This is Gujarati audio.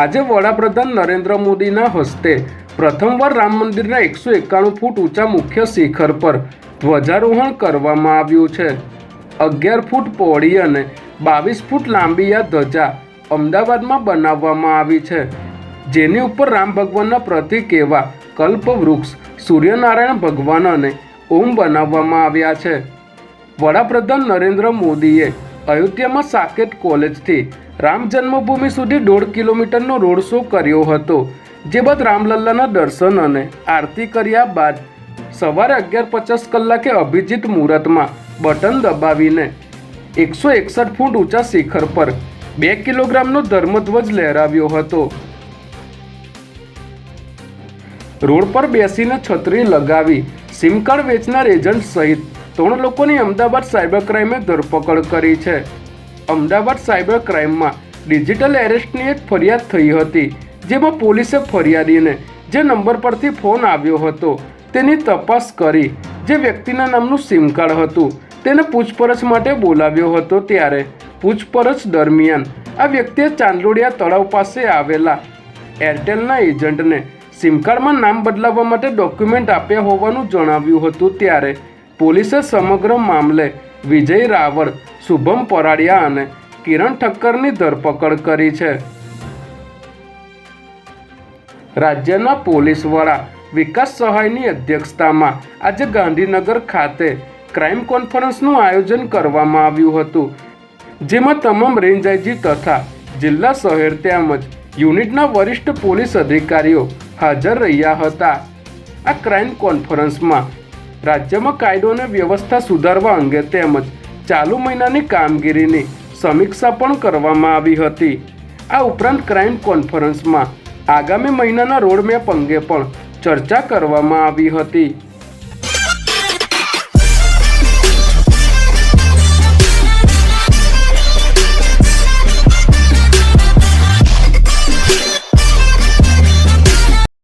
આજે વડાપ્રધાન નરેન્દ્ર મોદીના હસ્તે પ્રથમવાર રામ મંદિરના એકસો એકાણું ફૂટ ઊંચા મુખ્ય શિખર પર ધ્વજારોહણ કરવામાં આવ્યું છે. અગિયાર ફૂટ પહોળી અને બાવીસ ફૂટ લાંબી આ ધજા અમદાવાદમાં બનાવવામાં આવી છે. જેની ઉપર રામ ભગવાનના પ્રતિક એવા કલ્પવૃક્ષ સૂર્યનારાયણ ભગવાન અને ઓમ બનાવવામાં આવ્યા છે. વડાપ્રધાન નરેન્દ્ર મોદીએ અયોધ્યામાં સાકેત કોલેજથી રામ જન્મભૂમિ સુધી દોઢ કિલોમીટરનો રોડ શો કર્યો હતો, જે બાદ રામલલ્લાના દર્શન અને આરતી કર્યા બાદ સવારે અગિયાર પચાસ કલાકે અભિજીત મુહૂર્તમાં બટન દબાવીને એકસો એકસઠ ફૂટ ઊંચા શિખર પર બે કિલોગ્રામનો ધર્મધ્વજ લહેરાવ્યો હતો. રોડ પર બેસીને છત્રી લગાવી સિમ કાર્ડ વેચનાર એજન્ટ સહિત ત્રણ લોકોની અમદાવાદ સાયબર ક્રાઇમે ધરપકડ કરી છે. અમદાવાદ સાયબર ક્રાઇમમાં ડિજિટલ એરેસ્ટની એક ફરિયાદ થઈ હતી, જેમાં પોલીસે ફરિયાદીને જે નંબર પરથી ફોન આવ્યો હતો તેની તપાસ કરી. જે વ્યક્તિના નામનું સિમ કાર્ડ હતું, તેને પૂછપરછ માટે બોલાવ્યો હતો ત્યારે. પૂછપરછ દરમિયાન આ વ્યક્તિએ ચાંદલોડિયા તળાવ પાસે આવેલા એરટેલના એજન્ટને સિમ કાર્ડમાં નામ બદલાવવા માટે ડોક્યુમેન્ટ આપ્યા હોવાનું જણાવ્યું હતું ત્યારે. પોલીસે સમગ્ર મામલે વિજય રાવળ, શુભમ પરાડિયા અને કિરણ ઠક્કરની ધરપકડ કરી છે. રાજ્યના પોલીસ વડા વિકાસ સહાયની અધ્યક્ષતામાં આજે ગાંધીનગર ખાતે ક્રાઇમ કોન્ફરન્સનું આયોજન કરવામાં આવ્યું હતું, જેમાં તમામ રેન્જ આઈજી તથા જિલ્લા શહેર તેમજ યુનિટના વરિષ્ઠ પોલીસ અધિકારીઓ હાજર રહ્યા હતા. આ ક્રાઇમ કોન્ફરન્સમાં રાજ્યમાં કાયદો અને વ્યવસ્થા સુધારવા અંગે તેમજ ચાલુ મહિનાની કામગીરીની સમીક્ષા પણ કરવામાં આવી હતી. આ ઉપરાંત ક્રાઇમ કોન્ફરન્સમાં આગામી મહિનાના રોડમેપ અંગે પણ ચર્ચા કરવામાં આવી હતી.